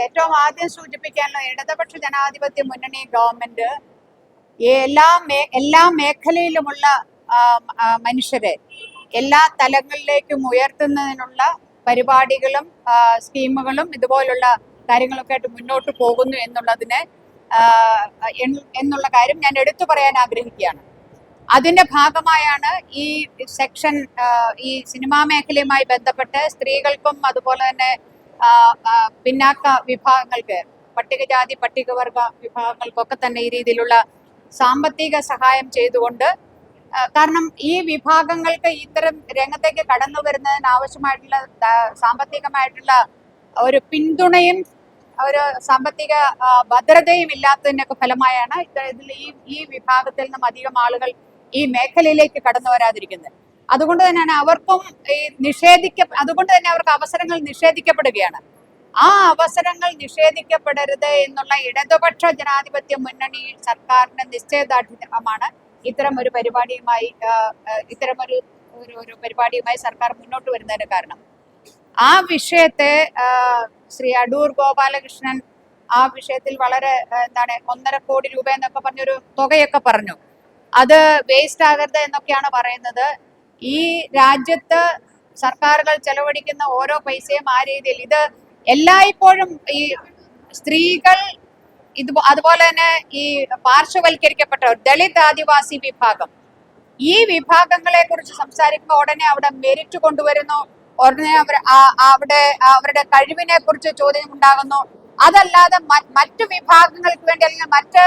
ഏറ്റവും ആദ്യം സൂചിപ്പിക്കാനുള്ള ഇടതുപക്ഷ ജനാധിപത്യ മുന്നണി ഗവൺമെന്റ് എല്ലാ എല്ലാ മേഖലയിലുമുള്ള മനുഷ്യരെ എല്ലാ തലങ്ങളിലേക്കും ഉയർത്തുന്നതിനുള്ള പരിപാടികളും സ്കീമുകളും ഇതുപോലുള്ള കാര്യങ്ങളൊക്കെ ആയിട്ട് മുന്നോട്ട് പോകുന്നു എന്നുള്ളതിന് എന്നുള്ള കാര്യം ഞാൻ എടുത്തു പറയാൻ ആഗ്രഹിക്കുകയാണ്. അതിന്റെ ഭാഗമായാണ് ഈ സെക്ഷൻ ഈ സിനിമാ മേഖലയുമായി ബന്ധപ്പെട്ട് സ്ത്രീകൾക്കും അതുപോലെ തന്നെ പിന്നാക്ക വിഭാഗങ്ങൾക്ക് പട്ടികജാതി പട്ടികവർഗ വിഭാഗങ്ങൾക്കൊക്കെ തന്നെ ഈ രീതിയിലുള്ള സാമ്പത്തിക സഹായം ചെയ്തുകൊണ്ട് കാരണം ഈ വിഭാഗങ്ങൾക്ക് ഇത്തരം രംഗത്തേക്ക് കടന്നു വരുന്നതിന് ആവശ്യമായിട്ടുള്ള സാമ്പത്തികമായിട്ടുള്ള ഒരു പിന്തുണയും ഒരു സാമ്പത്തിക ഭദ്രതയും ഇല്ലാത്തതിനൊക്കെ ഫലമായാണ് ഇത്തരത്തിൽ ഈ ഈ വിഭാഗത്തിൽ നിന്നും അധികം ആളുകൾ ഈ മേഖലയിലേക്ക് കടന്നു വരാതിരിക്കുന്നത്. അതുകൊണ്ട് തന്നെയാണ് അവർക്കും ഈ നിഷേധിക്ക അതുകൊണ്ട് തന്നെ അവർക്ക് അവസരങ്ങൾ നിഷേധിക്കപ്പെടുകയാണ്. ആ അവസരങ്ങൾ നിഷേധിക്കപ്പെടരുത് എന്നുള്ള ഇടതുപക്ഷ ജനാധിപത്യ മുന്നണി സർക്കാരിന്റെ നിശ്ചയദാർഢ്യമാണ് ഇത്തരം ഒരു പരിപാടിയുമായി ഇത്തരം ഒരു ഒരു പരിപാടിയുമായി സർക്കാർ മുന്നോട്ട് വരുന്നതിന് കാരണം. ആ വിഷയത്തെ ശ്രീ അടൂർ ഗോപാലകൃഷ്ണൻ ആ വിഷയത്തിൽ വളരെ എന്താണ് ഒന്നര കോടി രൂപ എന്നൊക്കെ പറഞ്ഞൊരു തുകയൊക്കെ പറഞ്ഞു. അത് വേസ്റ്റ് ആകരുത് എന്നൊക്കെയാണ് പറയുന്നത്. ഈ രാജ്യത്ത് സർക്കാരുകൾ ചെലവഴിക്കുന്ന ഓരോ പൈസയും ആ രീതിയിൽ ഇത് എല്ലായ്പ്പോഴും ഈ സ്ത്രീകൾ ഇത് അതുപോലെ തന്നെ ഈ പാർശ്വവൽക്കരിക്കപ്പെട്ട ദളിത് ആദിവാസി വിഭാഗം. ഈ വിഭാഗങ്ങളെ കുറിച്ച് സംസാരിക്കുമ്പോൾ ഉടനെ അവിടെ മെരിറ്റ് കൊണ്ടുവരുന്നു. ഉടനെ അവർ അവിടെ അവരുടെ കഴിവിനെ കുറിച്ച് ചോദ്യം ഉണ്ടാകുന്നു അതല്ലാതെ മറ്റു വിഭാഗങ്ങൾക്ക് വേണ്ടി അല്ലെങ്കിൽ മറ്റ്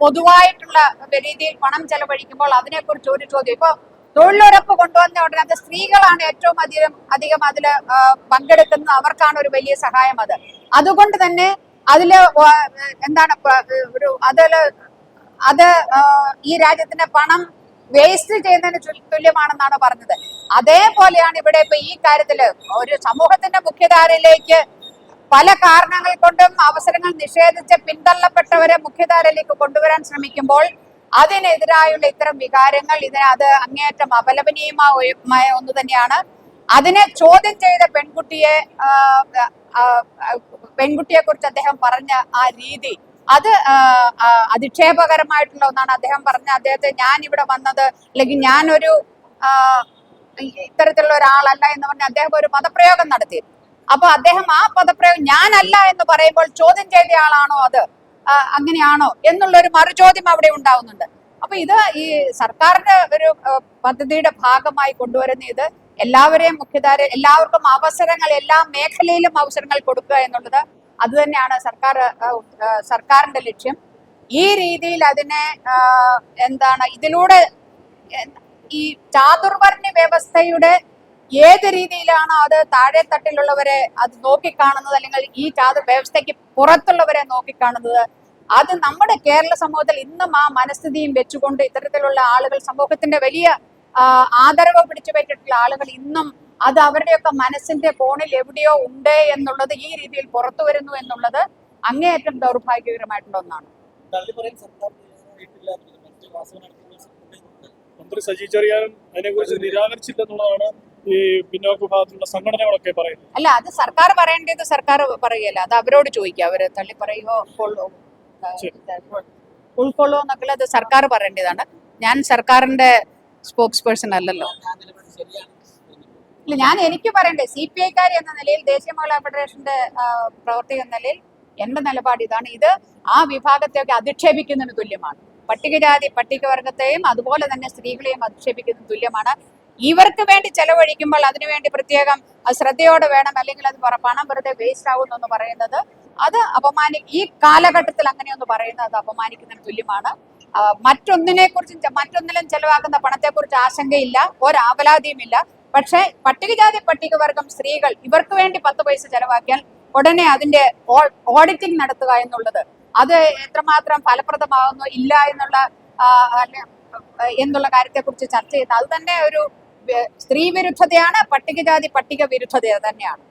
പൊതുവായിട്ടുള്ള രീതിയിൽ പണം ചെലവഴിക്കുമ്പോൾ അതിനെക്കുറിച്ച് ഒരു ചോദ്യം. ഇപ്പൊ തൊഴിലുറപ്പ് കൊണ്ടുവന്ന ഉടനെ അത് സ്ത്രീകളാണ് ഏറ്റവും അധികം അധികം അതിൽ പങ്കെടുക്കുന്നത് അവർക്കാണ് ഒരു വലിയ സഹായം അത്. അതുകൊണ്ട് തന്നെ അതിൽ എന്താണ് ഒരു അതിൽ അത് ഈ രാജ്യത്തിന്റെ പണം വേസ്റ്റ് ചെയ്യുന്നതിന് തുല്യമാണെന്നാണ് പറഞ്ഞത്. അതേപോലെയാണ് ഇവിടെ ഇപ്പൊ ഈ കാര്യത്തിൽ ഒരു സമൂഹത്തിന്റെ മുഖ്യധാരയിലേക്ക് പല കാരണങ്ങൾ കൊണ്ടും അവസരങ്ങൾ നിഷേധിച്ച് പിന്തള്ളപ്പെട്ടവരെ മുഖ്യധാരയിലേക്ക് കൊണ്ടുവരാൻ ശ്രമിക്കുമ്പോൾ അതിനെതിരായുള്ള ഇത്തരം വികാരങ്ങൾ ഇതിന് അത് അങ്ങേയറ്റം അപലപനീയമായ ഒന്ന് തന്നെയാണ്. അതിനെ ചോദ്യം ചെയ്ത പെൺകുട്ടിയെ പെൺകുട്ടിയെ കുറിച്ച് അദ്ദേഹം പറഞ്ഞ ആ രീതി അത് അധിക്ഷേപകരമായിട്ടുള്ള ഒന്നാണ്. അദ്ദേഹം പറഞ്ഞ അദ്ദേഹത്തെ ഞാൻ ഇവിടെ വന്നത് അല്ലെങ്കിൽ ഞാനൊരു ഇത്തരത്തിലുള്ള ഒരാളല്ല എന്ന് പറഞ്ഞ് അദ്ദേഹം ഒരു പദപ്രയോഗം നടത്തി. അപ്പൊ അദ്ദേഹം ആ പദപ്രയോഗം ഞാനല്ല എന്ന് പറയുമ്പോൾ ചോദ്യം ചെയ്ത ആളാണോ അത്? അങ്ങനെയാണോ എന്നുള്ള ഒരു മറുചോദ്യം അവിടെ ഉണ്ടാവുന്നുണ്ട്. അപ്പൊ ഇത് ഈ സർക്കാരിന്റെ ഒരു പദ്ധതിയുടെ ഭാഗമായി കൊണ്ടുവരുന്ന ഇത് എല്ലാവരെയും മുഖ്യധാര എല്ലാവർക്കും അവസരങ്ങൾ എല്ലാ മേഖലയിലും അവസരങ്ങൾ കൊടുക്കുക എന്നുള്ളത് അത് തന്നെയാണ് സർക്കാർ സർക്കാരിന്റെ ലക്ഷ്യം. ഈ രീതിയിൽ അതിനെ എന്താണ് ഇതിലൂടെ ഈ ചാതുർവർണ വ്യവസ്ഥയുടെ ഏത് രീതിയിലാണ് അത് താഴെ തട്ടിലുള്ളവരെ അത് നോക്കിക്കാണുന്നത്? അല്ലെങ്കിൽ ഈ ജാത വ്യവസ്ഥയ്ക്ക് പുറത്തുള്ളവരെ നോക്കിക്കാണുന്നത്? അത് നമ്മുടെ കേരള സമൂഹത്തിൽ ഇന്നും ആ മനസ്ഥിതിയും വെച്ചുകൊണ്ട് ഇത്തരത്തിലുള്ള ആളുകൾ സമൂഹത്തിന്റെ വലിയ ആദരവ് പിടിച്ചു പറ്റിയിട്ടുള്ള ആളുകൾ ഇന്നും അത് അവരുടെയൊക്കെ മനസ്സിന്റെ കോണിൽ എവിടെയോ ഉണ്ട് എന്നുള്ളത് ഈ രീതിയിൽ പുറത്തു വരുന്നു എന്നുള്ളത് അങ്ങേയറ്റം ദൗർഭാഗ്യകരമായിട്ടുള്ള ഒന്നാണ്. സജി ചെറിയാനും അതിനെക്കുറിച്ച് നിരാകരിച്ചില്ലെന്നുള്ളതാണ് ഈ പിന്നോക്ക വിഭാഗത്തിലുള്ള സംഘടനകളൊക്കെ പറയുന്നത് അല്ല അത് സർക്കാർ പറയേണ്ടത് സർക്കാർ പറയുകയല്ല. അത് അവരോട് ചോദിക്കുക. അവർ തള്ളി പറയുമോ ഉൾക്കൊള്ളോ എന്നൊക്കെ അത് സർക്കാർ പറയേണ്ടതാണ്. ഞാൻ സർക്കാരിന്റെ സ്പോക്സ് പേഴ്സൺ അല്ലല്ലോ. ഇല്ല ഞാൻ എനിക്ക് പറയണ്ടേ സി പി ഐക്കാർ എന്ന നിലയിൽ ദേശീയ മഹിളാ ഫെഡറേഷന്റെ പ്രവർത്തി പ്രവർത്തക എന്ന നിലയിൽ എന്റെ നിലപാട് ഇതാണ്. ഇത് ആ വിഭാഗത്തെയൊക്കെ അധിക്ഷേപിക്കുന്നതിന് തുല്യമാണ്. പട്ടികജാതി പട്ടികവർഗത്തെയും അതുപോലെ തന്നെ സ്ത്രീകളെയും അധിക്ഷേപിക്കുന്നതിന് തുല്യമാണ്. ഇവർക്ക് വേണ്ടി ചെലവഴിക്കുമ്പോൾ അതിനുവേണ്ടി പ്രത്യേകം ശ്രദ്ധയോടെ വേണം അല്ലെങ്കിൽ അത് പണം വെറുതെ വേസ്റ്റ് ആകുന്നു എന്ന് പറയുന്നത് അത് അപമാനി ഈ കാലഘട്ടത്തിൽ അങ്ങനെയൊന്ന് പറയുന്നത് അത് അപമാനിക്കുന്നതിന് തുല്യമാണ്. മറ്റൊന്നിനെ കുറിച്ചും മറ്റൊന്നിലും ചെലവാക്കുന്ന പണത്തെക്കുറിച്ച് ആശങ്കയില്ല ഒരാവലാതിയുമില്ല. പക്ഷേ പട്ടികജാതി പട്ടികവർഗം സ്ത്രീകൾ ഇവർക്ക് വേണ്ടി പത്ത് പൈസ ചെലവാക്കിയാൽ ഉടനെ അതിന്റെ ഓഡിറ്റിംഗ് നടത്തുക എന്നുള്ളത് അത് എത്രമാത്രം ഫലപ്രദമാകുന്നു ഇല്ല എന്നുള്ള എന്നുള്ള കാര്യത്തെക്കുറിച്ച് ചർച്ച ചെയ്യുന്നത് അത് തന്നെ ഒരു സ്ത്രീ വിരുദ്ധതയാണ് പട്ടികജാതി പട്ടിക വിരുദ്ധത തന്നെയാണ്.